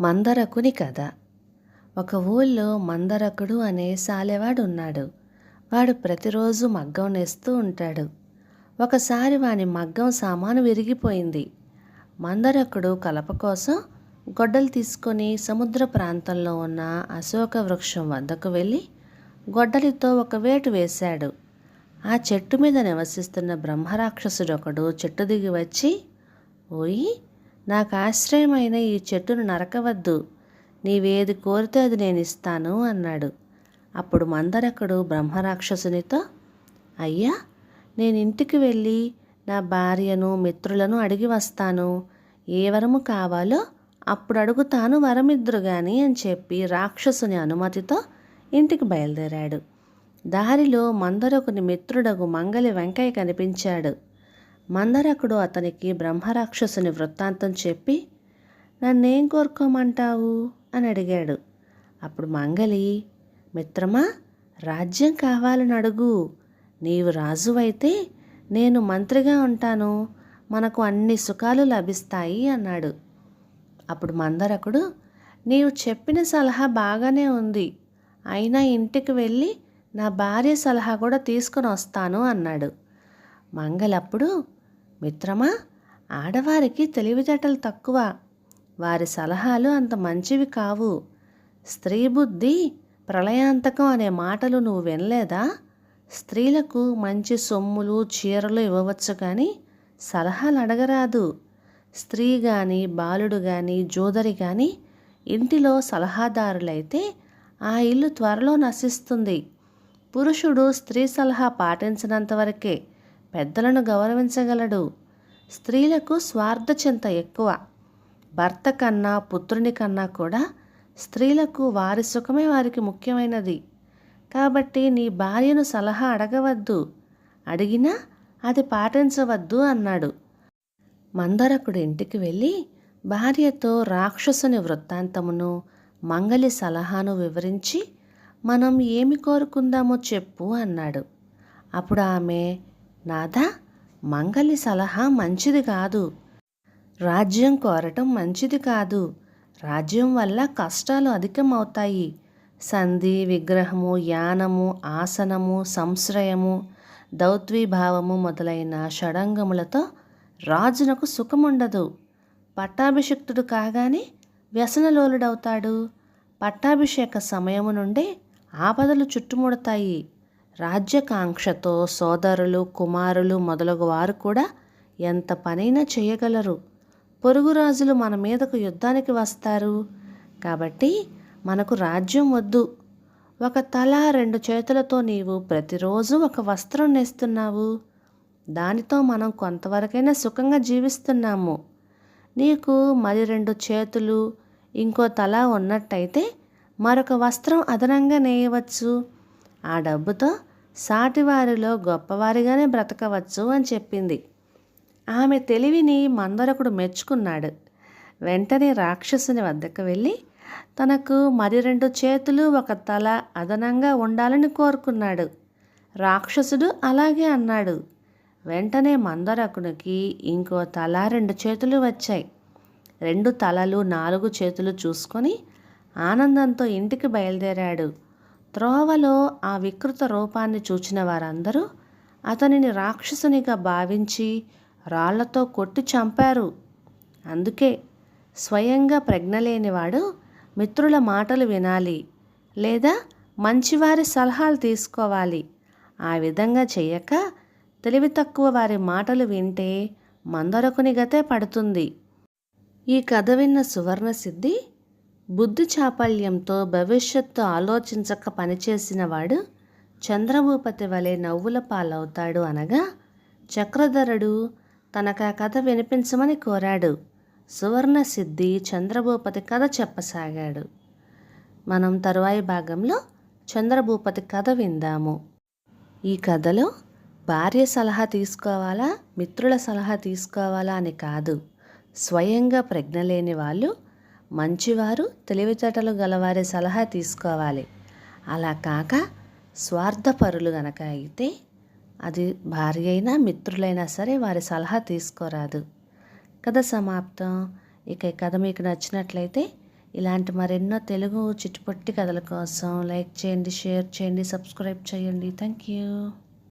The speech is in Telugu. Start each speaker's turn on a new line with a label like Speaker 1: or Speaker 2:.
Speaker 1: మందరకుని కథ. ఒక ఊళ్ళో మందరకుడు అనే సాలెవాడు ఉన్నాడు వాడు ప్రతిరోజు మగ్గం నేస్తూ ఉంటాడు. ఒకసారి వాని మగ్గం సామాను విరిగిపోయింది. మందరకుడు కలప కోసం గొడ్డలు తీసుకొని సముద్ర ప్రాంతంలో ఉన్న అశోక వృక్షం వద్దకు వెళ్ళి గొడ్డలితో ఒక వేటు వేశాడు. ఆ చెట్టు మీద నివసిస్తున్న బ్రహ్మరాక్షసుడు ఒకడు చెట్టు దిగి వచ్చి ఓయి నాకు ఆశ్రయమైన ఈ చెట్టును నరకవద్దు. నీవేది కోరితే అది నేను ఇస్తాను అన్నాడు. అప్పుడు మందరకుడు బ్రహ్మరాక్షసునితో అయ్యా నేను ఇంటికి వెళ్ళి నా భార్యను మిత్రులను అడిగి వస్తాను. ఏ వరము కావాలో అప్పుడు అడుగుతాను వరమిద్దురు గాని అని చెప్పి రాక్షసుని అనుమతితో ఇంటికి బయలుదేరాడు. దారిలో మందరొకని మిత్రుడగు మంగలి వెంకయ్య కనిపించాడు. మందరకుడు అతనికి బ్రహ్మరాక్షసుని వృత్తాంతం చెప్పి నన్నేం కోరుకోమంటావు? అని అడిగాడు. అప్పుడు మంగలి మిత్రమా రాజ్యం కావాలని అడుగు. నీవు రాజువైతే నేను మంత్రిగా ఉంటాను. మనకు అన్ని సుఖాలు లభిస్తాయి అన్నాడు. అప్పుడు మందరకుడు నీవు చెప్పిన సలహా బాగానే ఉంది. అయినా ఇంటికి వెళ్ళి నా భార్య సలహా కూడా తీసుకుని వస్తాను అన్నాడు. మంగలప్పుడు మిత్రమా ఆడవారికి తెలివితేటలు తక్కువ. వారి సలహాలు అంత మంచివి కావు. స్త్రీ బుద్ధి ప్రళయాంతకం అనే మాటలు నువ్వు వినలేదా? స్త్రీలకు మంచి సొమ్ములు చీరలు ఇవ్వవచ్చు కానీ సలహాలు అడగరాదు. స్త్రీ కానీ బాలుడు కానీ జోదరి కానీ ఇంటిలో సలహాదారులైతే ఆ ఇల్లు త్వరలో నశిస్తుంది. పురుషుడు స్త్రీ సలహా పాటించినంతవరకే పెద్దలను గౌరవించగలడు. స్త్రీలకు స్వార్థ చింత ఎక్కువ. భర్త కన్నా పుత్రుని కన్నా కూడా స్త్రీలకు వారి సుఖమే వారికి ముఖ్యమైనది. కాబట్టి నీ భార్యను సలహా అడగవద్దు. అడిగినా అది పాటించవద్దు అన్నాడు. మందరకుడు ఇంటికి వెళ్ళి భార్యతో రాక్షసుని వృత్తాంతమును మంగలి సలహాను వివరించి మనం ఏమి కోరుకుందామో చెప్పు అన్నాడు. అప్పుడు ఆమె నాదా మంగలి సలహా మంచిది కాదు. రాజ్యం కోరటం మంచిది కాదు. రాజ్యం వల్ల కష్టాలు అధికమవుతాయి. సంధి విగ్రహము యానము ఆసనము సంశ్రయము దౌత్వీభావము మొదలైన షడంగములతో రాజునకు సుఖముండదు. పట్టాభిషిక్తుడు కాగానే వ్యసనలోలుడవుతాడు. పట్టాభిషేక సమయము నుండే ఆపదలు చుట్టుముడతాయి. రాజ్యకాంక్షతో సోదరులు కుమారులు మొదలగు వారు కూడా ఎంత పనైనా చేయగలరు. పొరుగు రాజులు మన మీదకు యుద్ధానికి వస్తారు. కాబట్టి మనకు రాజ్యం వద్దు. ఒక తల రెండు చేతులతో నీవు ప్రతిరోజు ఒక వస్త్రం నేస్తున్నావు. దానితో మనం కొంతవరకైనా సుఖంగా జీవిస్తున్నాము. నీకు మరి రెండు చేతులు ఇంకో తల ఉన్నట్టయితే మరొక వస్త్రం అదనంగా నేయవచ్చు. ఆ డబ్బుతో సాటివారిలో గొప్పవారిగానే బ్రతకవచ్చు అని చెప్పింది. ఆమె తెలివిని మందరకుడు మెచ్చుకున్నాడు. వెంటనే రాక్షసుని వద్దకు వెళ్ళి తనకు మరి రెండు చేతులు ఒక తల అదనంగా ఉండాలని కోరుకున్నాడు. రాక్షసుడు అలాగే అన్నాడు. వెంటనే మందరకునికి ఇంకో తల రెండు చేతులు వచ్చాయి. రెండు తలలు నాలుగు చేతులు చూసుకొని ఆనందంతో ఇంటికి బయలుదేరాడు. త్రోవలో ఆ వికృత రూపాన్ని చూచిన వారందరూ అతనిని రాక్షసునిగా భావించి రాళ్ళతో కొట్టి చంపారు. అందుకే స్వయంగా ప్రజ్ఞలేనివాడు మిత్రుల మాటలు వినాలి లేదా మంచివారి సలహాలు తీసుకోవాలి. ఆ విధంగా చేయక తెలివి తక్కువ వారి మాటలు వింటే మందరకుని గతే పడుతుంది. ఈ కథ విన్న సువర్ణ సిద్ధి బుద్ధి చాపల్యంతో భవిష్యత్తు ఆలోచించక పనిచేసినవాడు చంద్రభూపతి వలె నవ్వుల పాలవుతాడు అనగా చక్రధరుడు తనకు ఆ కథ వినిపించమని కోరాడు. సువర్ణ సిద్ధి చంద్రభూపతి కథ చెప్పసాగాడు. మనం తరువాయి భాగంలో చంద్రభూపతి కథ విందాము. ఈ కథలో భార్య సలహా తీసుకోవాలా మిత్రుల సలహా తీసుకోవాలా అని కాదు. స్వయంగా ప్రజ్ఞ లేని వాళ్ళు మంచివారు తెలివితేటలు గలవారి సలహా తీసుకోవాలి. అలా కాక స్వార్థపరులు గనక అయితే అది భార్య అయినా మిత్రులైనా సరే వారి సలహా తీసుకోరాదు. కథ సమాప్తం. ఇక ఈ కథ మీకు నచ్చినట్లయితే ఇలాంటి మరెన్నో తెలుగు చిట్టుపొట్టి కథల కోసం లైక్ చేయండి షేర్ చేయండి సబ్స్క్రైబ్ చేయండి. Thank you.